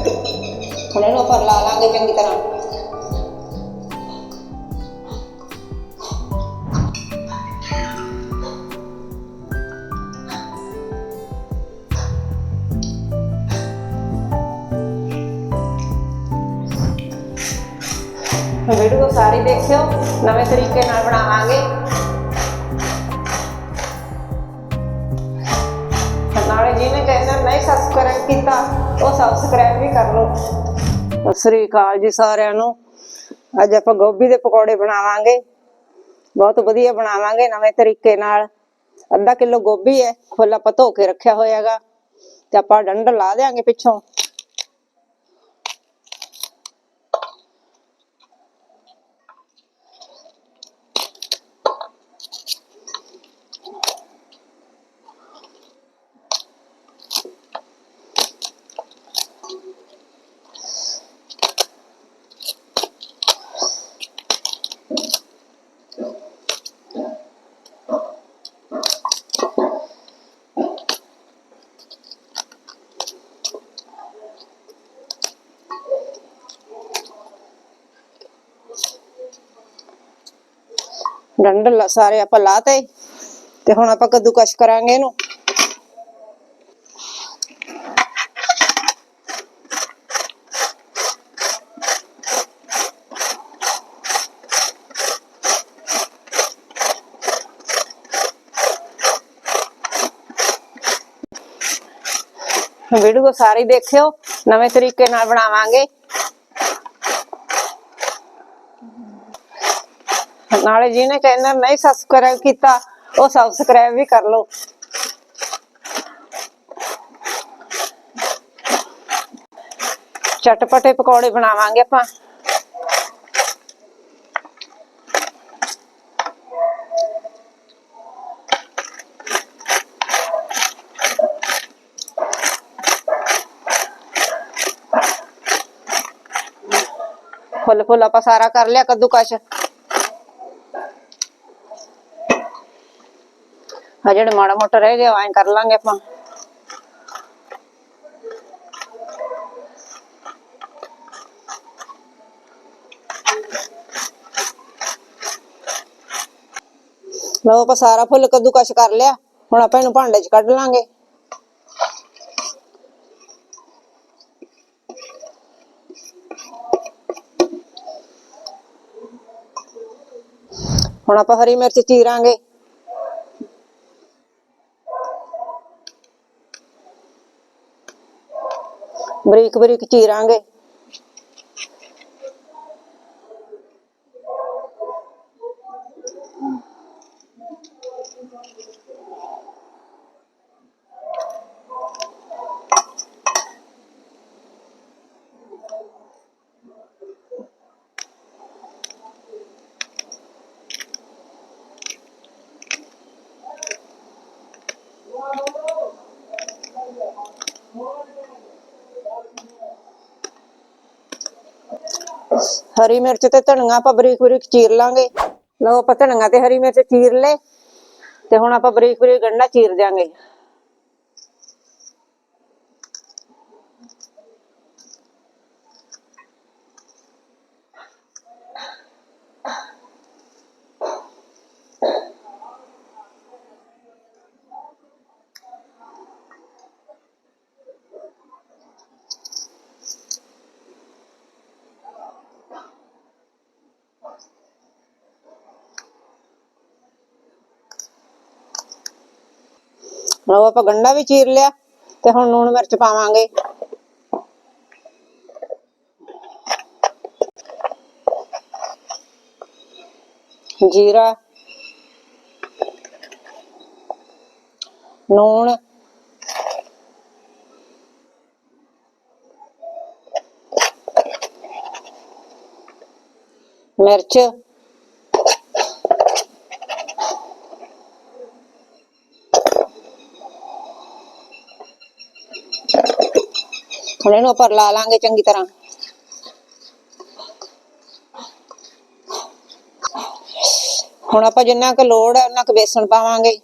ਹੁਣ ਇਹਨੂੰ ਆਪਾਂ ਲਾ ਲਾਂਗੇ ਚੰਗੀ ਤਰ੍ਹਾਂ ਵੀਡੀਓ ਸਾਰੀ ਦੇਖਿਓ ਨਵੇਂ ਤਰੀਕੇ ਨਾਲ ਬਣਾਵਾਂਗੇ ਨਾਲੇ ਜਿਹਨੇ ਚੈਨਲ ਨਹੀਂ ਸਬਸਕ੍ਰਾਈਬ ਕੀਤਾ ਉਹ ਸਬਸਕ੍ਰਾਈਬ ਵੀ ਕਰ ਲਓ। ਸਤਿ ਸ੍ਰੀ ਅਕਾਲ ਜੀ ਸਾਰਿਆਂ ਨੂੰ। ਅੱਜ ਆਪਾਂ ਗੋਭੀ ਦੇ ਪਕੌੜੇ ਬਣਾਵਾਂਗੇ। ਬਹੁਤ ਵਧੀਆ ਬਣਾਵਾਂਗੇ ਨਵੇਂ ਤਰੀਕੇ ਨਾਲ। ਅੱਧਾ ਕਿਲੋ ਗੋਭੀ ਹੈ ਫੁੱਲ ਆਪਾਂ ਧੋ ਕੇ ਰੱਖਿਆ ਹੋਇਆਗਾ ਤੇ ਆਪਾਂ ਡੰਡ ਲਾ ਦੇਾਂਗੇ ਪਿੱਛੋਂ। ਡੰਡ ਲਾ- ਸਾਰੇ ਆਪਾਂ ਲਾਤੇ ਤੇ ਹੁਣ ਆਪਾਂ ਕੱਦੂਕਸ਼ ਕਰਾਂਗੇ ਇਹਨੂੰ। ਵੀਡੀਓ ਸਾਰੀ ਦੇਖਿਓ, ਨਵੇਂ ਤਰੀਕੇ ਨਾਲ ਬਣਾਵਾਂਗੇ। ਨਾਲੇ ਜਿਹਨੇ ਚੈਨਲ ਨਹੀਂ ਸਬਸਕ੍ਰਾਈਬ ਕੀਤਾ, ਉਹ ਸਬਸਕ੍ਰਾਈਬ ਵੀ ਕਰ ਲਓ। ਚਟਪਟੇ ਪਕੌੜੇ ਬਣਾਵਾਂਗੇ ਆਪਾਂ। ਫੁੱਲ ਫੁੱਲ ਆਪਾਂ ਸਾਰਾ ਕਰ ਲਿਆ, ਕੱਦੂਕਸ਼। ਆ ਜਿਹੜੇ ਮਾੜਾ ਮੋਟਾ ਰਹਿ ਗਿਆ ਐਂ ਕਰ ਲਾਂਗੇ ਆਪਾਂ। ਲਓ ਆਪਾਂ ਸਾਰਾ ਫੁੱਲ ਕੱਦੂਕਸ਼ ਕਰ ਲਿਆ, ਹੁਣ ਆਪਾਂ ਇਹਨੂੰ ਭਾਂਡੇ 'ਚ ਕੱਢ ਲਾਂਗੇ। ਹੁਣ ਆਪਾਂ ਹਰੀ ਮਿਰਚ ਚੀਰਾਂਗੇ। ਬਰੀਕ ਬਰੀਕ ਚੀਰਾਂਗੇ। ਹਰੀ ਮਿਰਚ ਤੇ ਧਨੀਆ ਆਪਾਂ ਬਰੀਕ ਬਰੀਕ ਚੀਰ ਲਾਂਗੇ। ਲਓ ਆਪਾਂ ਧਨੀਆ ਤੇ ਹਰੀ ਮਿਰਚ ਚੀਰ ਲਏ ਤੇ ਹੁਣ ਆਪਾਂ ਬਰੀਕ ਬਰੀਕ ਗੰਢਾ ਚੀਰ ਦਿਆਂਗੇ। ਲਓ ਆਪਾਂ ਗੰਢਾ ਵੀ ਚੀਰ ਲਿਆ ਤੇ ਹੁਣ ਲੂਣ ਮਿਰਚ ਪਾਵਾਂਗੇ। ਜੀਰਾ ਲੂਣ ਮਿਰਚ ਹੁਣ ਇਹਨੂੰ ਆਪਾਂ ਲਾ ਲਾਂਗੇ ਚੰਗੀ ਤਰ੍ਹਾਂ। ਹੁਣ ਆਪਾਂ ਜਿੰਨਾ ਕੁ ਲੋੜ ਹੈ ਉਹਨਾਂ ਕੁ ਬੇਸਣ ਪਾਵਾਂਗੇ।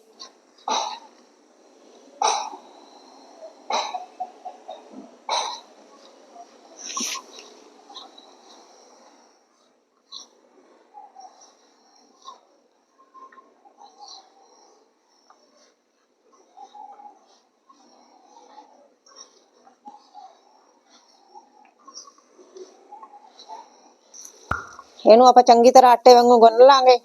ਇਹਨੂੰ ਆਪਾਂ ਚੰਗੀ ਤਰ੍ਹਾਂ ਆਟੇ ਵਾਂਗੂ ਗੁੰਨ ਲਾਂਗੇ।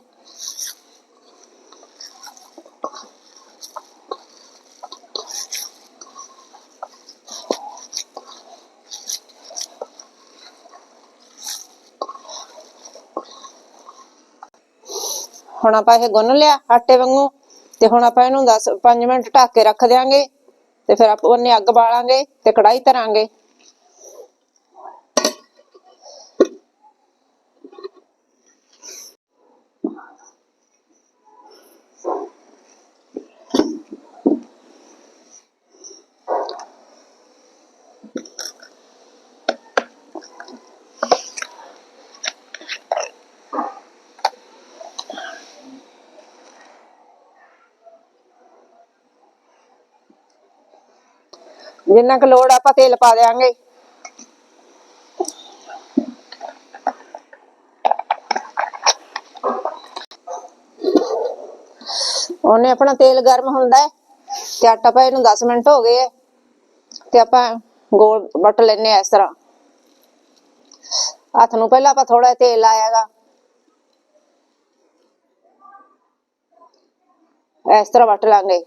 ਹੁਣ ਆਪਾਂ ਇਹ ਗੁੰਨ ਲਿਆ ਆਟੇ ਵਾਂਗੂ, ਤੇ ਹੁਣ ਆਪਾਂ ਇਹਨੂੰ 10 5 ਮਿੰਟ ਢੱਕ ਕੇ ਰੱਖ ਦਿਆਂਗੇ, ਤੇ ਫਿਰ ਆਪਾਂ ਉਹਨੇ ਅੱਗ ਬਾਲਾਂਗੇ ਤੇ ਕੜਾਈ ਧਰਾਂਗੇ। ਜਿੰਨਾ ਕੁ ਲੋੜ ਆਪਾਂ ਤੇਲ ਪਾ ਦਿਆਂਗੇ। ਉਹਨੇ ਆਪਣਾ ਤੇਲ ਗਰਮ ਹੁੰਦਾ ਹੈ ਤੇ ਆਟਾ ਪਾਏ ਨੂੰ 10 ਮਿੰਟ ਹੋ ਗਏ ਹੈ ਤੇ ਆਪਾਂ ਗੋਲ ਵੱਟ ਲੈਨੇ ਆ ਇਸ ਤਰ੍ਹਾਂ। ਹੱਥ ਨੂੰ ਪਹਿਲਾਂ ਆਪਾਂ ਥੋੜਾ ਤੇਲ ਲਾਇਆਗਾ। ਇਸ ਤਰ੍ਹਾਂ ਵੱਟ ਲਾਂਗੇ।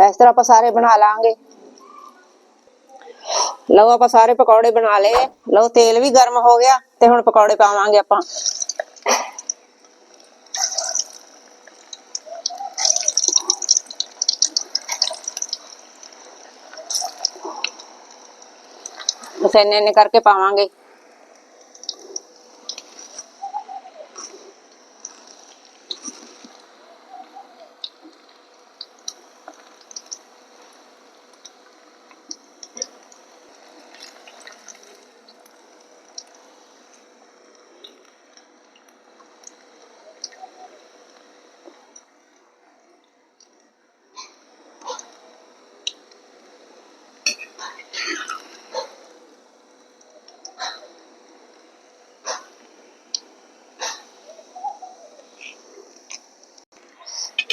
ਇਸ ਤਰ੍ਹਾਂ ਆਪਾਂ ਸਾਰੇ ਬਣਾ ਲਾਂਗੇ। ਲਓ ਆਪਾਂ ਸਾਰੇ ਪਕੌੜੇ ਬਣਾ ਲਏ। ਲਓ ਤੇਲ ਵੀ ਗਰਮ ਹੋ ਗਿਆ ਤੇ ਹੁਣ ਪਕੌੜੇ ਪਾਵਾਂਗੇ ਆਪਾਂ। ਬਸ ਇੰਨੇ ਇੰਨੇ ਕਰਕੇ ਪਾਵਾਂਗੇ।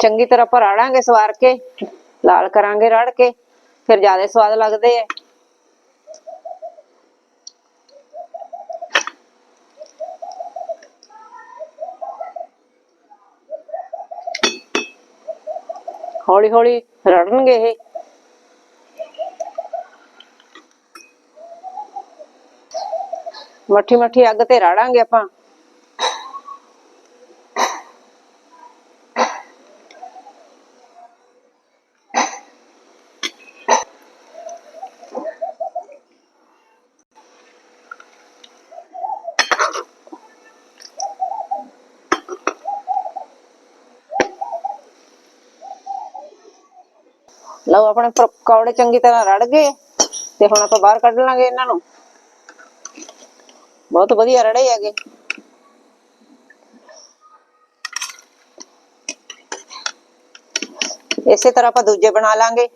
ਚੰਗੀ ਤਰ੍ਹਾਂ ਭਰਾੜਾਂਗੇ ਸਵਾਰ ਕੇ, ਲਾਲ ਕਰਾਂਗੇ ਰੜ ਕੇ, ਫਿਰ ਜ਼ਿਆਦਾ ਸਵਾਦ ਲੱਗਦੇ ਐ ਹੌਲੀ ਹੌਲੀ ਰੜਨਗੇ ਇਹ। ਮੱਠੀ ਮੱਠੀ ਅੱਗ ਤੇ ਰਾੜਾਂਗੇ ਆਪਾਂ। ਲਓ ਆਪਣੇ ਪਕੌੜੇ ਚੰਗੀ ਤਰ੍ਹਾਂ ਰੜ ਗਏ ਤੇ ਹੁਣ ਆਪਾਂ ਬਾਹਰ ਕੱਢ ਲਾਂਗੇ ਇਹਨਾਂ ਨੂੰ। ਬਹੁਤ ਵਧੀਆ ਰੜੇ ਹੈਗੇ। ਇਸੇ ਤਰ੍ਹਾਂ ਆਪਾਂ ਦੂਜੇ ਬਣਾ ਲਾਂਗੇ।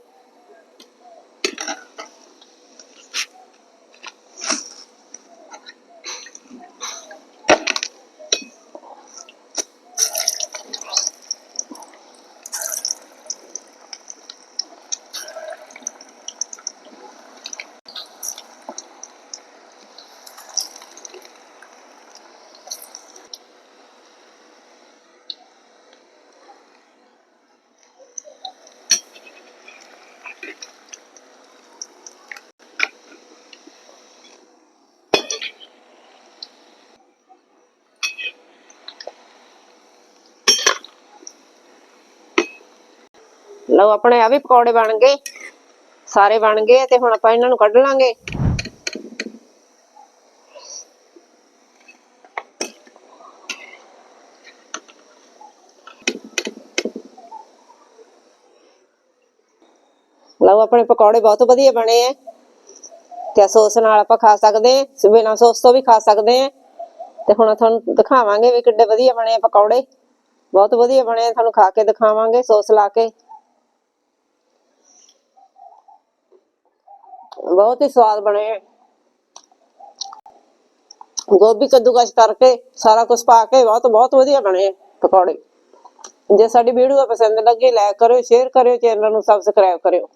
ਲਓ ਆਪਣੇ ਆ ਵੀ ਪਕੌੜੇ ਬਣ ਗਏ। ਸਾਰੇ ਬਣ ਗਏ ਤੇ ਹੁਣ ਆਪਾਂ ਇਹਨਾਂ ਨੂੰ ਕੱਢ ਲਾਂਗੇ। ਲਓ ਆਪਣੇ ਪਕੌੜੇ ਬਹੁਤ ਵਧੀਆ ਬਣੇ ਆ ਤੇ ਸੌਸ ਨਾਲ ਆਪਾਂ ਖਾ ਸਕਦੇ ਆ ਬਿਨਾਂ ਸੌਸ ਤੋਂ ਵੀ ਖਾ ਸਕਦੇ ਆ ਤੇ ਹੁਣ ਤੁਹਾਨੂੰ ਦਿਖਾਵਾਂਗੇ ਵੀ ਕਿੱਡੇ ਵਧੀਆ ਬਣੇ ਆ ਪਕੌੜੇ। ਬਹੁਤ ਵਧੀਆ ਬਣੇ ਆ, ਤੁਹਾਨੂੰ ਖਾ ਕੇ ਦਿਖਾਵਾਂਗੇ ਸੌਸ ਲਾ ਕੇ। ਬਹੁਤ ਹੀ ਸਵਾਦ ਬਣੇ ਆ। ਗੋਭੀ ਕੱਦੂਕਸ਼ ਕਰਕੇ ਸਾਰਾ ਕੁਝ ਪਾ ਕੇ ਬਹੁਤ ਬਹੁਤ ਵਧੀਆ ਬਣੇ ਆ ਪਕੌੜੇ ਜੇ ਸਾਡੀ ਵੀਡੀਓ ਪਸੰਦ ਲੱਗੀ ਲਾਈਕ ਕਰਿਓ ਸ਼ੇਅਰ ਕਰਿਓ ਚੈਨਲ ਨੂੰ ਸਬਸਕ੍ਰਾਈਬ ਕਰਿਓ